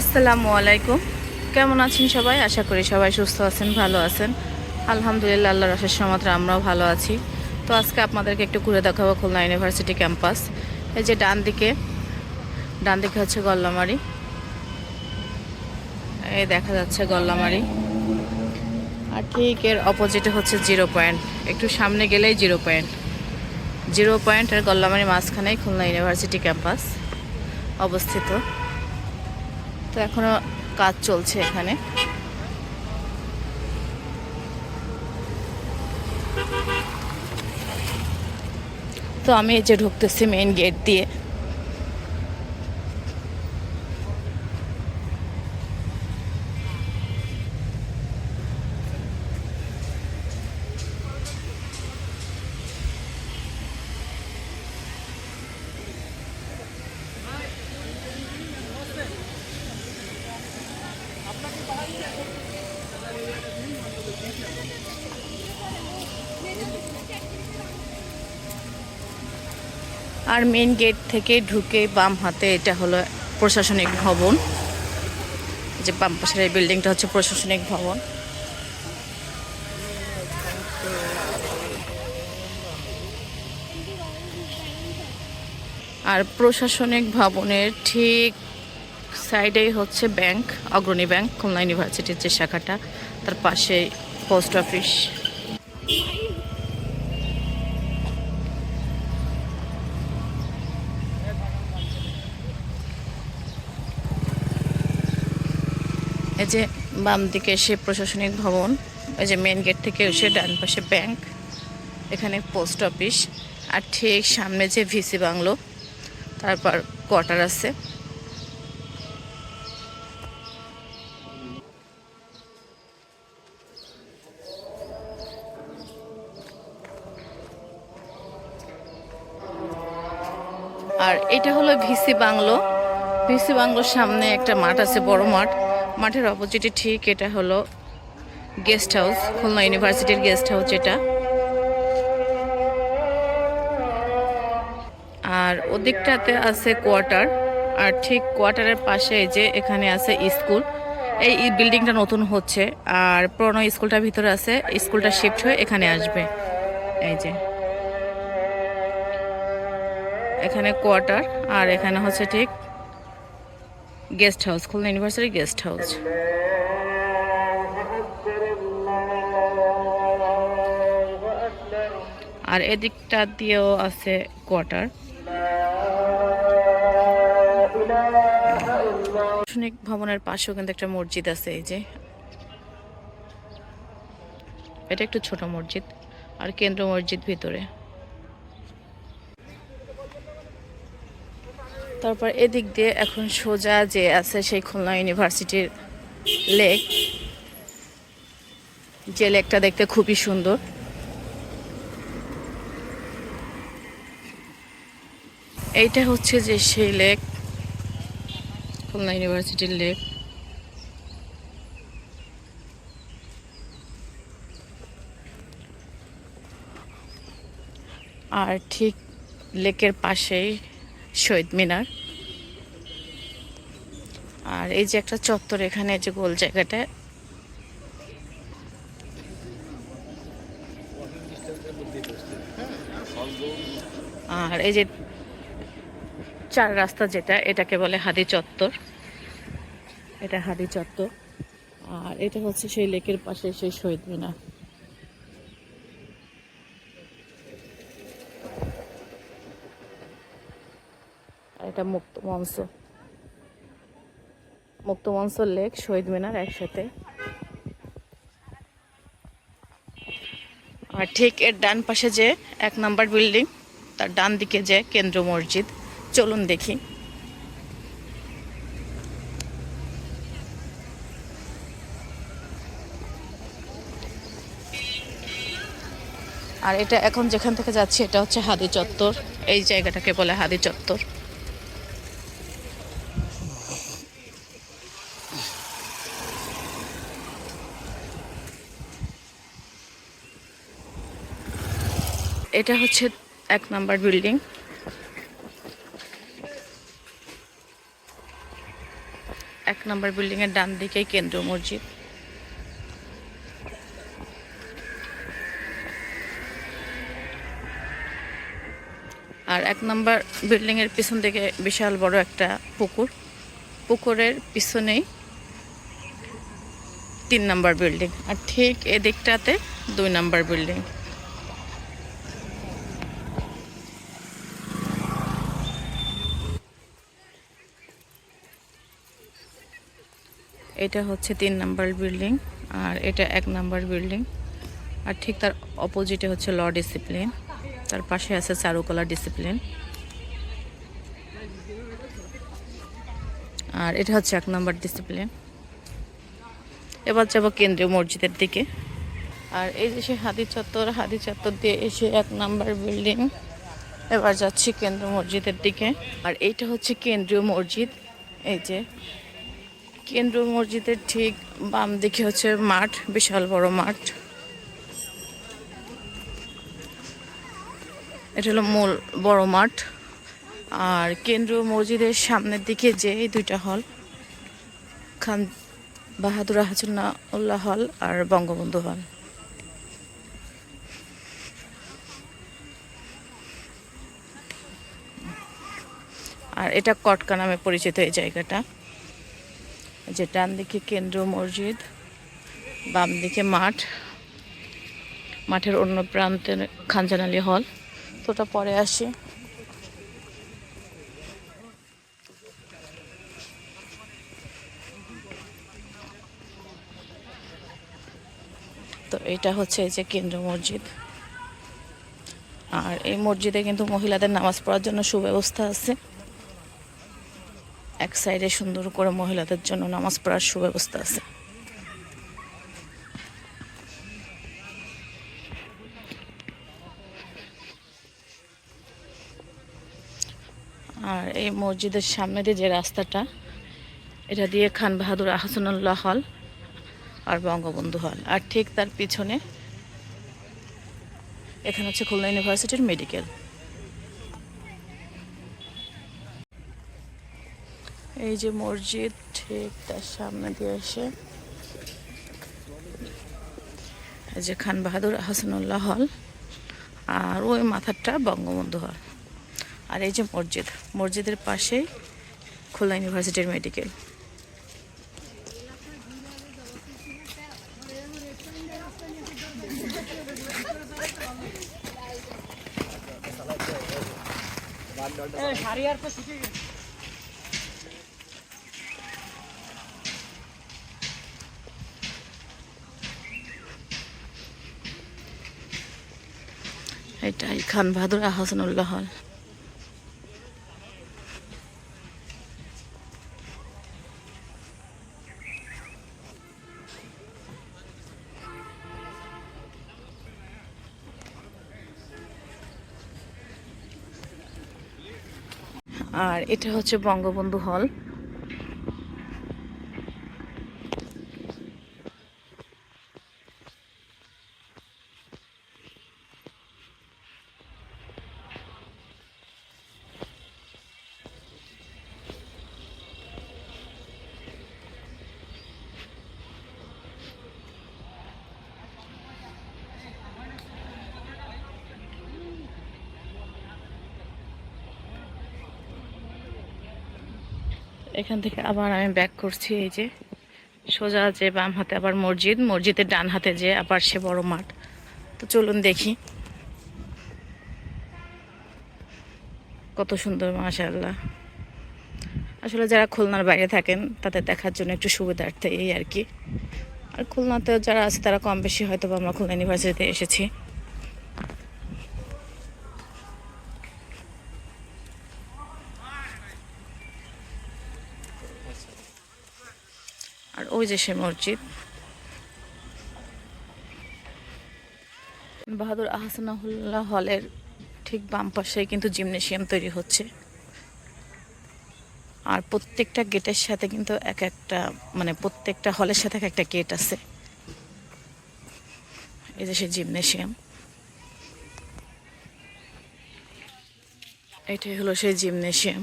আসসালামু আলাইকুম। কেমন আছেন সবাই? আশা করি সবাই সুস্থ আছেন, ভালো আছেন। আলহামদুলিল্লাহ আল্লাহ রসের সমাত্রে আমরাও ভালো আছি। তো আজকে আপনাদেরকে একটু ঘুরে দেখাবো খুলনা ইউনিভার্সিটি ক্যাম্পাস। এই যে ডান দিকে ডান দিকে হচ্ছে গল্লামারি। এই দেখা যাচ্ছে গল্লামারি। আর ঠিক এর অপোজিটে হচ্ছে জিরো পয়েন্ট একটু সামনে গেলেই জিরো পয়েন্ট জিরো পয়েন্ট আর গল্লামারি মাঝখানেই খুলনা ইউনিভার্সিটি ক্যাম্পাস অবস্থিত। তো এখনও কাজ চলছে এখানে। তো আমি এই যে ঢুকতেছি মেইন গেট দিয়ে। আর মেইন গেট থেকে ঢুকে বাম হাতে এটা হলো প্রশাসনিক ভবন, যে বাম পাশের এই বিল্ডিংটা হচ্ছে প্রশাসনিক ভবন। আর প্রশাসনিক ভবনের ঠিক সাইডেই হচ্ছে ব্যাংক অগ্রণী ব্যাংক খুলনা ইউনিভার্সিটির যে শাখাটা, তার পাশে পোস্ট অফিস এই যে বাম দিকে এসে প্রশাসনিক ভবন, এই যে মেন গেট থেকে এসে ডান পাশে ব্যাংক এখানে পোস্ট অফিস আর ঠিক সামনে যে ভিসি বাংলো, তারপর কোয়ার্টার আছে। আর এটা হলো ভিসি বাংলো। ভিসি বাংলোর সামনে একটা মাঠ আছে, বড় মাঠ। মাঠের অপোজিটে ঠিক এটা হলো গেস্ট হাউস খুলনা ইউনিভার্সিটির গেস্ট হাউস এটা আর ওদিকটাতে আছে কোয়ার্টার, আর ঠিক কোয়ার্টারের পাশে যে এখানে আছে স্কুল। এই বিল্ডিংটা নতুন হচ্ছে, আর পুরনো স্কুলটার ভিতরে আছে, স্কুলটা শিফট হয়ে এখানে আসবে। এই যে। এখানে কোয়ার্টার, আর এখানে হচ্ছে ঠিক guest house, Khulna University guest house. আর এদিকটা দিয়েও আছে কোয়ার্টার। প্রশাসনিক ভবনের পাশেও কিন্তু একটা মসজিদ আছে, এই যে। এটা একটু ছোট মসজিদ, আর কেন্দ্র মসজিদ ভিতরে। তারপর এদিক দিয়ে এখন সোজা যে আছে সেই খুলনা ইউনিভার্সিটির লেক। যে লেকটা দেখতে খুবই সুন্দর। এইটা হচ্ছে যে সেই লেক, খুলনা ইউনিভার্সিটির লেক। আর ঠিক লেকের পাশেই শহীদ মিনার। আর এই যে একটা চত্বর এখানে যে গোল জায়গাটা। আর এই যে চার রাস্তা যেটা, এটাকে বলে হাদি চত্বর। এটা হাদি চত্বর। আর এটা হচ্ছে সেই লেকের পাশে সেই শহীদ মিনার। এটা মুক্ত মঞ্চ। মুক্ত মঞ্চ, লেক, শহীদ মিনার একসাথে। আর ঠিক এর ডান পাশে যে এক নাম্বার বিল্ডিং, তার ডান দিকে যে কেন্দ্র মসজিদ। চলুন দেখি। আর এটা এখন যেখান থেকে যাচ্ছি, এটা হচ্ছে হাদি চত্বর। এই জায়গাটাকে বলে হাদি চত্বর। এটা হচ্ছে এক নাম্বার বিল্ডিং। এক নম্বর বিল্ডিংয়ের ডান দিকেই কেন্দ্র মসজিদ। আর এক নম্বর বিল্ডিংয়ের পিছন থেকে বিশাল বড় একটা পুকুর। পুকুরের পিছনেই তিন নাম্বার বিল্ডিং। আর ঠিক এদিকটাতে দুই নাম্বার বিল্ডিং। এটা হচ্ছে তিন নাম্বার বিল্ডিং, আর এটা এক নাম্বার বিল্ডিং। আর ঠিক তার অপোজিটে হচ্ছে ল ডিসিপ্লিন, তার পাশে আছে চারুকলা ডিসিপ্লিন। আর এটা হচ্ছে এক নাম্বার ডিসিপ্লিন। এবার যাব কেন্দ্রীয় মসজিদের দিকে। আর এই যে সে হাদি চত্বর হাদি চত্বর দিয়ে এসে এক নাম্বার বিল্ডিং, এবার যাচ্ছি কেন্দ্রীয় মসজিদের দিকে। আর এইটা হচ্ছে কেন্দ্রীয় মসজিদ, এই যে কেন্দ্রীয় মসজিদের ঠিক বাম দিকে হচ্ছে মাঠ, বিশাল বড় মাঠ। এটা হলো মূল বড় মাঠ। আর কেন্দ্রীয় মসজিদের সামনের দিকে যে দুইটা হল, খান বাহাদুর উল্লাহ হল আর বঙ্গবন্ধু হল। আর এটা কটকা নামে পরিচিত এই জায়গাটা। যে ডান দিকে কেন্দ্রীয় মসজিদ বাম দিকে মাঠ, মাঠের অন্য প্রান্তে খানজানালি হল। তো ওটা পরে আসি। তো এটা হচ্ছে এই যে কেন্দ্র মসজিদ। আর এই মসজিদে কিন্তু মহিলাদের নামাজ পড়ার জন্য সুব্যবস্থা আছে। এক সাইডে সুন্দর করে মহিলাদের জন্য নামাজ পড়ার সুব্যবস্থা আছে। আর এই মসজিদের সামনে দিয়ে যে রাস্তাটা, এটা দিয়ে খান বাহাদুর আহসানুল্লাহ হল আর বঙ্গবন্ধু হল। আর ঠিক তার পিছনে এখানে হচ্ছে খুলনা ইউনিভার্সিটির মেডিকেল। এই যে মসজিদ, ঠিক তার সামনে দিয়ে এসে। এই যে খান বাহাদুর হাসানুল্লাহ হল, আর ওই মাথারটা বঙ্গবন্ধু হল। আর এই যে মসজিদ, মসজিদের পাশেই খুলনা ইউনিভার্সিটির মেডিকেল। এটাই খান বাহাদুর আহসানুল্লাহ হল। আর এটা হচ্ছে বঙ্গবন্ধু হল। এখান থেকে আবার আমি ব্যাক করছি এই যে। সোজা যে বাম হাতে আবার মসজিদ, মসজিদের ডান হাতে যে আবার সে বড় মাঠ। তো চলুন দেখি। কত সুন্দর মাশাল্লাহ আসলে যারা খুলনার বাইরে থাকেন, তাদের দেখার জন্য একটু সুবিধার্থে এই আর কি। আর খুলনাতে যারা আছে, তারা কম বেশি হয়তো বা আমরা খুলনা ইউনিভার্সিটিতে এসেছি। ওই যে সে মসজিদ। বাহাদুর আহসানাহুল্লাহ হলের ঠিক বাম পাশে কিন্তু জিমনেশিয়াম তৈরি হচ্ছে। আর প্রত্যেকটা গেটের সাথে কিন্তু এক একটা মানে প্রত্যেকটা হলের সাথে এক একটা গেট আছে। এই যে সে জিমনেশিয়াম। এটাই হলো সেই জিমনেশিয়াম।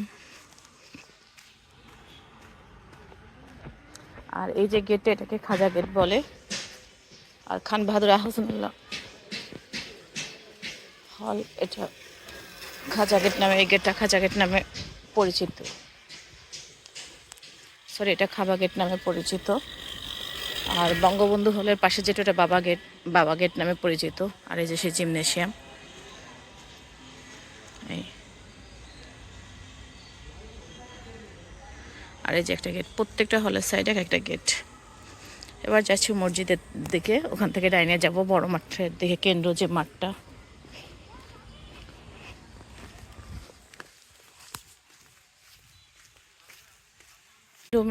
আর এই যে গেটটা এটাকে খাজা গেট বলে, আর খান বাহাদুর আহসানুল্লাহ হল, এটা খাজা গেট নামে, এই গেটটা খাজা গেট নামে পরিচিত। সরি এটা খাবা গেট নামে পরিচিত। আর বঙ্গবন্ধু হলের পাশে যেটা, ওটা বাবা গেট বাবা গেট নামে পরিচিত। আর এই যে সে জিমনেশিয়াম এই। আর এই যে একটা গেট প্রত্যেকটা হলের সাইডে এক একটা গেট এবার যাচ্ছি মসজিদের দিকে, ওখান থেকে ডাইনে যাব, বড় মাঠের দিকে, কেন্দ্র যে মাঠটা।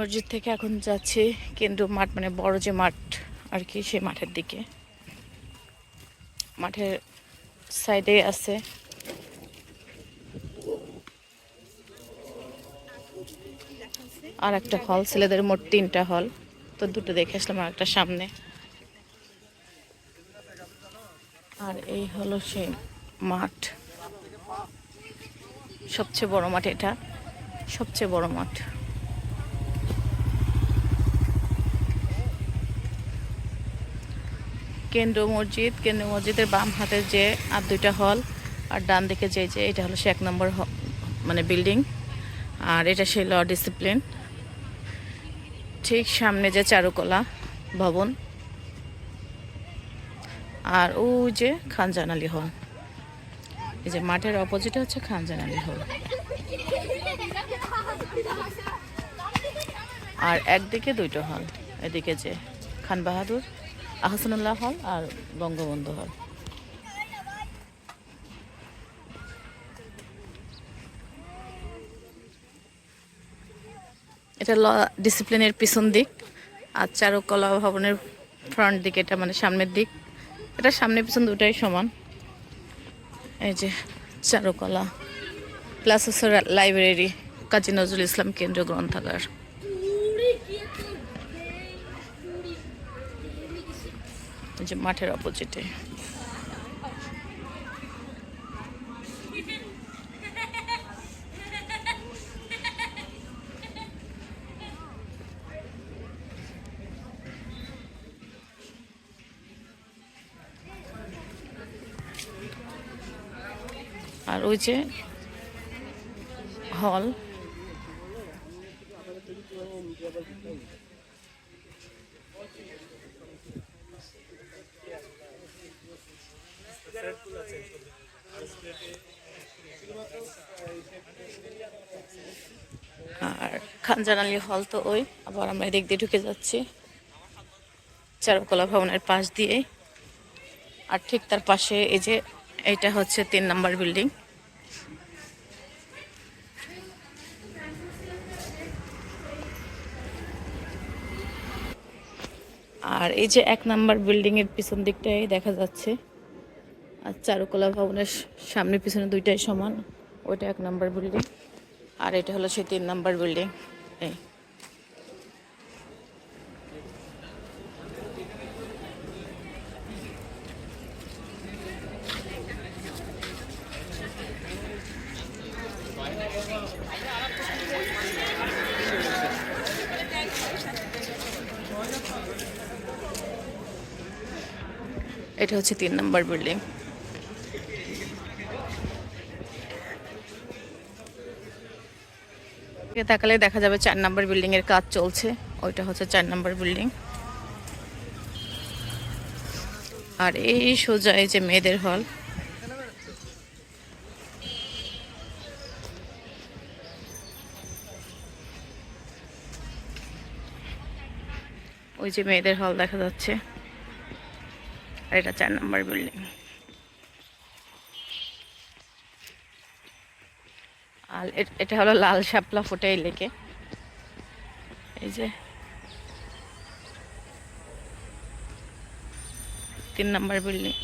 মসজিদ থেকে এখন যাচ্ছি কেন্দ্র মাঠ মানে বড় যে মাঠ আর কি, সেই মাঠের দিকে। মাঠের সাইডে আছে। আর একটা হল ছেলেদের মোট তিনটা হল তো দুটো দেখে আসলাম আর একটা সামনে। আর এই হলো সেই মাঠ। সবচেয়ে বড় মাঠ এটা। সবচেয়ে বড় মাঠ। কেন্দ্র মসজিদ কেন্দ্র মসজিদের বাম হাতে যে আর দুইটা হল আর ডান দিকে যে যে, এটা হলো সে এক নম্বর মানে বিল্ডিং আর এটা সেই ল ডিসিপ্লিন ঠিক সামনে যে চারুকলা ভবন, আর ও যে খানজান আলী হল। এই যে মাঠের অপোজিটে হচ্ছে খানজান আলী হল। আর একদিকে দুইটো হল, এদিকে যে খান বাহাদুর, আহসানুল্লাহ হল আর বঙ্গবন্ধু হল। এটা ল ডিসিপ্লিনের পিছন দিক, আর চারুকলা ভবনের ফ্রন্ট দিক, এটা মানে সামনের দিক। এটা সামনে পিছন দুটাই সমান। এই যে চারুকলা প্লাস হচ্ছে লাইব্রেরি কাজী নজরুল ইসলাম কেন্দ্রীয় গ্রন্থাগার। যে মাঠের অপোজিটে যে হল। আর খানজান আলী হল তো ওই, আবার আমরা এদিক দিয়ে ঢুকে যাচ্ছি। চারুকলা ভবনের পাশ দিয়ে। আর ঠিক তার পাশে এই যে, এইটা হচ্ছে তিন নাম্বার বিল্ডিং। আর এই যে এক নাম্বার বিল্ডিং এর পিছন দিকটাই দেখা যাচ্ছে, আর চারুকলা ভবনের সামনে পিছনে দুইটাই সমান, ওইটা এক নাম্বার বিল্ডিং আর এটা হলো সেই তিন নাম্বার বিল্ডিং এই। এটা হচ্ছে তিন নাম্বার বিল্ডিং। তাকালে দেখা যাবে চার নাম্বার বিল্ডিং এর কাজ চলছে, ওইটা হচ্ছে চার নাম্বার বিল্ডিং। আর এই সোজা এই যে মেয়েদের হল। ওই যে মেয়েদের হল দেখা যাচ্ছে। আর এটা চার নাম্বার বিল্ডিং আর এটা হলো লাল শাপলা ফোটে লেকে এই যে। তিন নাম্বার বিল্ডিং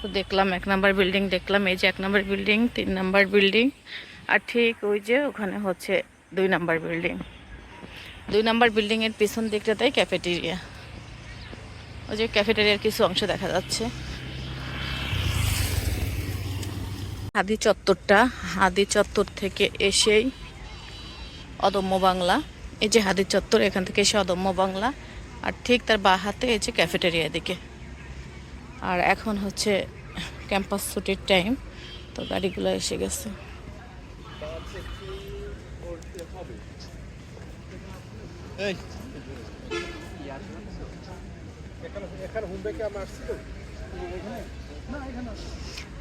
তো দেখলাম, এক নাম্বার বিল্ডিং দেখলাম, এই যে এক নাম্বার বিল্ডিং তিন নাম্বার বিল্ডিং আর ঠিক ওই যে ওখানে হচ্ছে দুই নাম্বার বিল্ডিং দুই নাম্বার বিল্ডিংয়ের পিছন দিকটাতেই ক্যাফেটেরিয়া ওই যে ক্যাফেটেরিয়ার কিছু অংশ দেখা যাচ্ছে। হাদি চত্বরটা হাদি চত্বর থেকে এসেই অদম্য বাংলা। এই যে হাদির চত্বর, এখান থেকে এসে অদম্য বাংলা। আর ঠিক তার বা হাতে এই যে ক্যাফেটেরিয়া দিকে। আর এখন হচ্ছে ক্যাম্পাস ছুটির টাইম তো গাড়িগুলো এসে গেছে।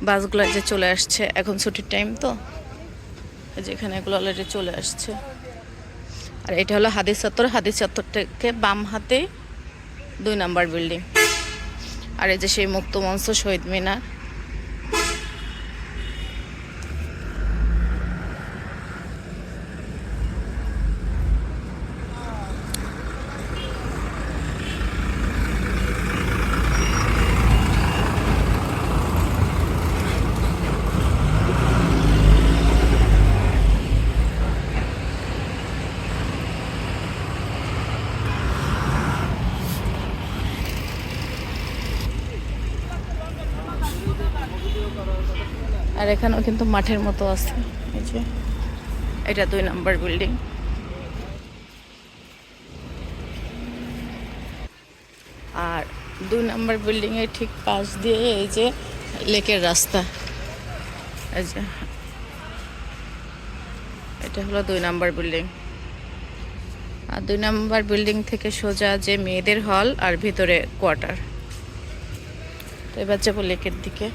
বাসগুলো যে চলে আসছে, এখন ছুটির টাইম তো। যেখানে এগুলো অলরেডি চলে আসছে। আর এটা হলো হাদিস চত্বর হাদিস চত্বর থেকে বাম হাতে দুই নাম্বার বিল্ডিং আর এই যে সেই মুক্ত মঞ্চ শহীদ মিনার। আর এখানেও কিন্তু মাঠের মতো আছে। এই যে, এটা দুই নাম্বার বিল্ডিং। আর দুই নাম্বার বিল্ডিং এর ঠিক পাশ দিয়ে এই যে লেকের রাস্তা। এটা হলো দুই নাম্বার বিল্ডিং। আর দুই নাম্বার বিল্ডিং থেকে সোজা যে মেয়েদের হল আর ভিতরে কোয়ার্টার। তো এবার যাব লেকের দিকে।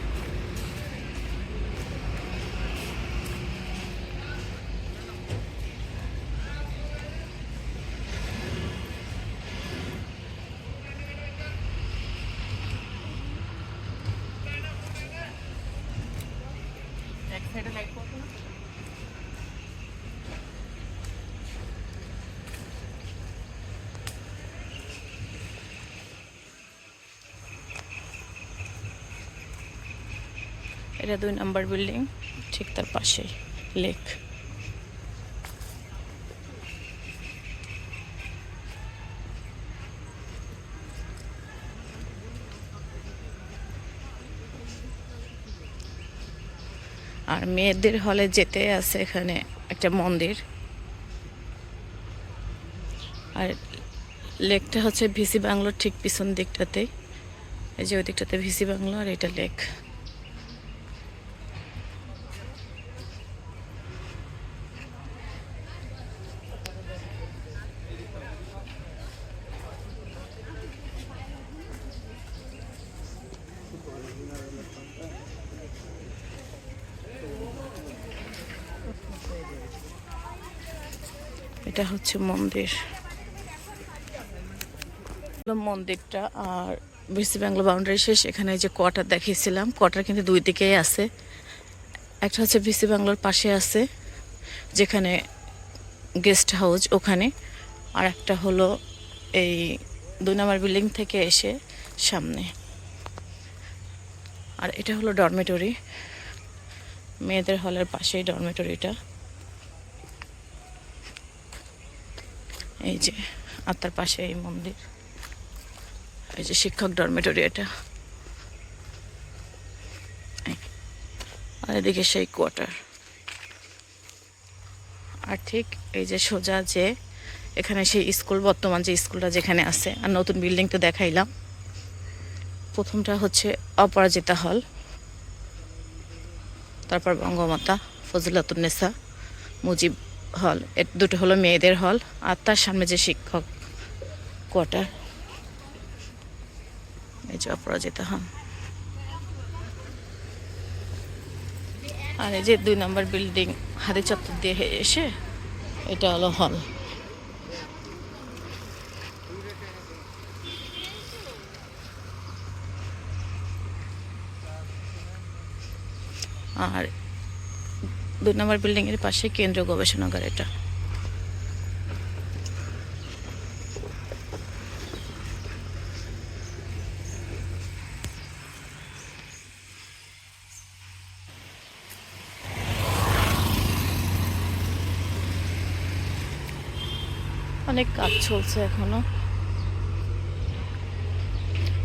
এটা দুই নাম্বার বিল্ডিং ঠিক তার পাশেই লেক আর মেয়েদের হলে যেতে আছে এখানে একটা মন্দির। আর লেকটা হচ্ছে ভিসি বাংলোর ঠিক পিছন দিকটাতে। এই যে ওই দিকটাতে ভিসি বাংলো আর এটা লেক। এটা হচ্ছে মন্দির। মন্দিরটা আর বিসি বাংলা বাউন্ডারি শেষ। এখানে যে কোয়ার্টার দেখিয়েছিলাম, কোয়ার্টার কিন্তু দুই দিকেই আছে। একটা হচ্ছে বিসি বাংলার পাশে আছে, যেখানে গেস্ট হাউস ওখানে। আর একটা হলো এই দুই নম্বর বিল্ডিং থেকে এসে সামনে। আর এটা হলো ডরমেটরি মেয়েদের হলের পাশেই ডরমেটরিটা এই যে, আর তার পাশে এই মন্দির। এই যে শিক্ষক ডরমেটরি এটা। আর এদিকে সেই কোয়ার্টার আর ঠিক এই যে সোজা যে এখানে সেই স্কুল, বর্তমান যে স্কুলটা যেখানে আছে, আর নতুন বিল্ডিং তো দেখাইলাম। প্রথমটা হচ্ছে অপরাজিতা হল। তারপর বঙ্গমাতা ফজিলাতুন্নেসা মুজিব হল। এ দুটো হলো মেয়েদের হল আর তার সামনে যে শিক্ষক কোয়ার্টার, এই যে অপরাজিতা হল আর এই যে দুই নম্বর বিল্ডিং হাতি চত্বর দিয়ে এসে এটা হলো হল। আর দুই নম্বর বিল্ডিং এর পাশে কেন্দ্রীয় গবেষণাগার এটা। অনেক কাজ চলছে এখনও।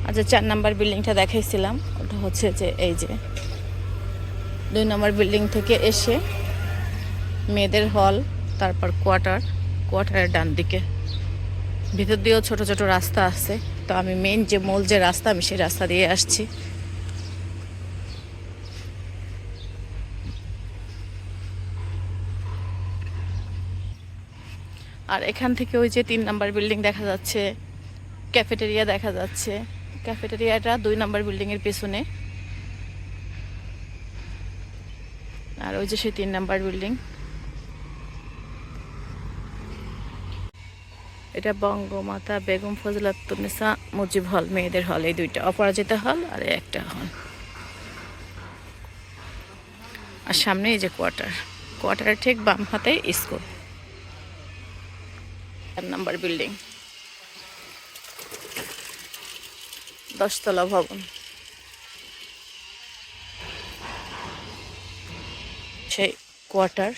আচ্ছা চার নাম্বার বিল্ডিংটা দেখাইছিলাম। ওটা হচ্ছে যে এই যে দুই নম্বর বিল্ডিং থেকে এসে মেয়েদের হল, তারপর কোয়ার্টার, কোয়ার্টারের ডান দিকে। ভিতর দিয়েও ছোট ছোট রাস্তা আছে। তো আমি মেন যে মূল যে রাস্তা, আমি সেই রাস্তা দিয়ে আসছি। আর এখান থেকে ওই যে তিন নাম্বার বিল্ডিং দেখা যাচ্ছে ক্যাফেটেরিয়া দেখা যাচ্ছে। ক্যাফেটেরিয়াটা দুই নাম্বার বিল্ডিংয়ের পেছনে। আর ওই যে সেই তিন নাম্বার বিল্ডিং। এটা বঙ্গমাতা বেগম ফজলাতুন্নেসা মুজিব হল, মেয়েদের হল, এই দুইটা অপরাজিতা হল আর একটা হল। আর সামনে এই যে কোয়ার্টার, কোয়ার্টারের ঠিক বাম হাতে স্কুল। চার নাম্বার বিল্ডিং। দশতলা ভবন। সেই কোয়ার্টার,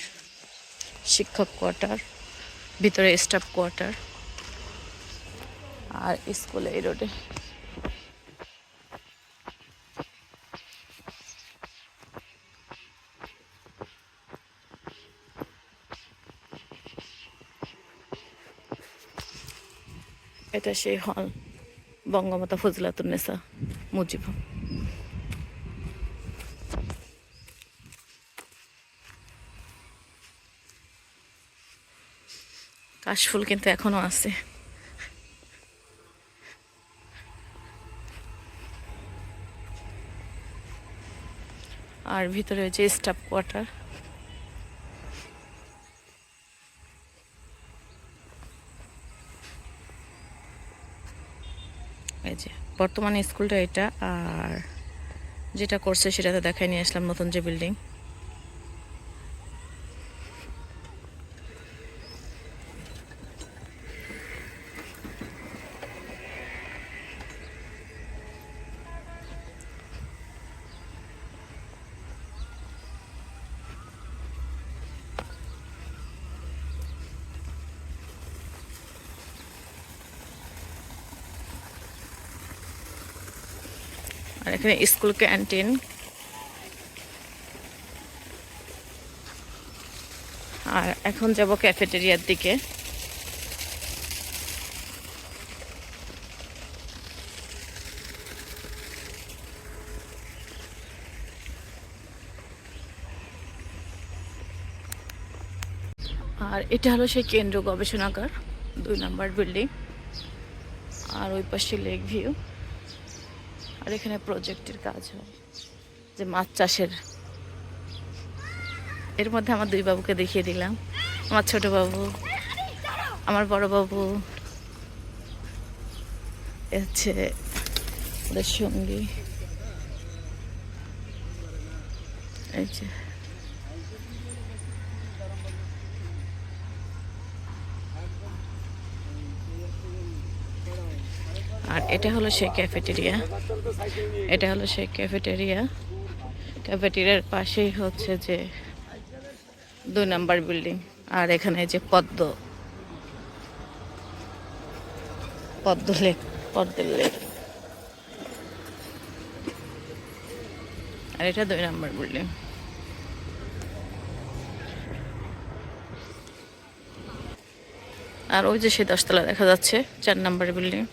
শিক্ষক কোয়ার্টার, ভিতরে স্টাফ কোয়ার্টার আর স্কুলে এই রোডে। এটা সেই হল বঙ্গমাতা ফজলাতুন্নেসা মুজিব। কাশফুল কিন্তু এখনও আছে। আর ভিতরে যে স্টাফ কোয়ার্টার। এই যে, বর্তমানে স্কুলটা এটা, আর যেটা করছে সেটা তো দেখাই নিয়ে আসলাম নতুন যে বিল্ডিং আর এখানে স্কুল ক্যান্টিন আর এখন যাব ক্যাফেটেরিয়ার দিকে। আর এটা হলো সেই কেন্দ্র গবেষণাগার, দুই নাম্বার বিল্ডিং। আর ওই পাশে লেক ভিউ। আর এখানে প্রজেক্টের কাজ হয়। যে মাছ চাষের। এর মধ্যে আমার দুই বাবুকে দেখিয়ে দিলাম। আমার ছোট বাবু, আমার বড় বাবু। হচ্ছে ওদের সঙ্গী। এই যে। আর এটা হলো সেই ক্যাফেটেরিয়া এটা হলো সেই ক্যাফেটেরিয়া ক্যাফেটেরিয়ার পাশেই হচ্ছে যে দুই নাম্বার বিল্ডিং আর এখানে যে পদ্ম। পদ্ম লেক পদ্মের লেক আর এটা দুই নাম্বার বিল্ডিং আর ওই যে সেই দশতলা দেখা যাচ্ছে, চার নাম্বার বিল্ডিং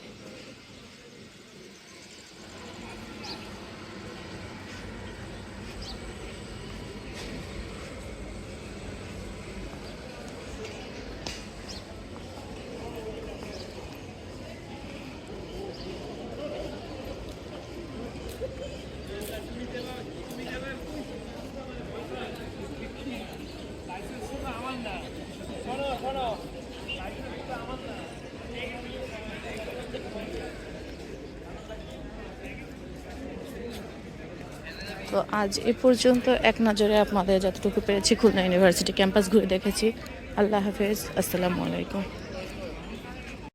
তো আজ এ পর্যন্ত এক নজরে আপনাদের যতটুকু পেরেছি খুলনা ইউনিভার্সিটি ক্যাম্পাস ঘুরে দেখেছি। আল্লাহ হাফেজ। আসসালামু আলাইকুম।